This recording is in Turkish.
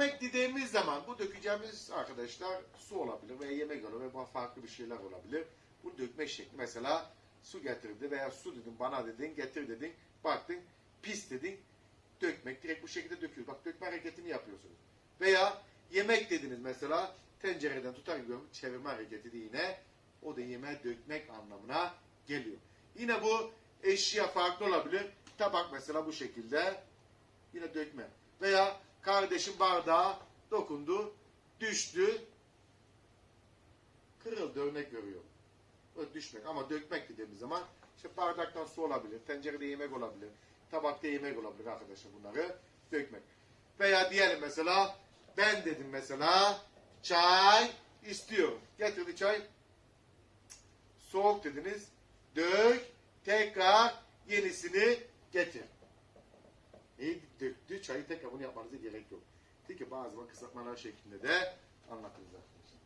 dökmek dediğimiz zaman bu dökeceğimiz arkadaşlar su olabilir veya yemek olabilir veya farklı bir şeyler olabilir. Bu dökmek şekli mesela su getirdi veya su dedin bana dedin getir dedin baktın pis dedin dökmek direkt bu şekilde döküyor. Bak dökme hareketini yapıyorsunuz. Veya yemek dediniz mesela tencereden tutar gibi çevirme hareketi de yine o da yemeğe dökmek anlamına geliyor. Yine bu eşya farklı olabilir. Tabak mesela bu şekilde yine dökme. Veya kardeşim bardağa dokundu, düştü, kırıldı örnek veriyorum. Böyle düşmek ama dökmek dediğimiz zaman işte bardaktan su olabilir, tencerede yemek olabilir, tabakta yemek olabilir arkadaşlar bunları dökmek. Veya diyelim mesela ben dedim mesela çay istiyorum. Getirdi çay. Soğuk dediniz. Dök. Tekrar yenisini getir. Çayı tekrar bunu yapmanıza gerek yok. Peki bazı kısaltmalar şeklinde de anlatırız arkadaşlar.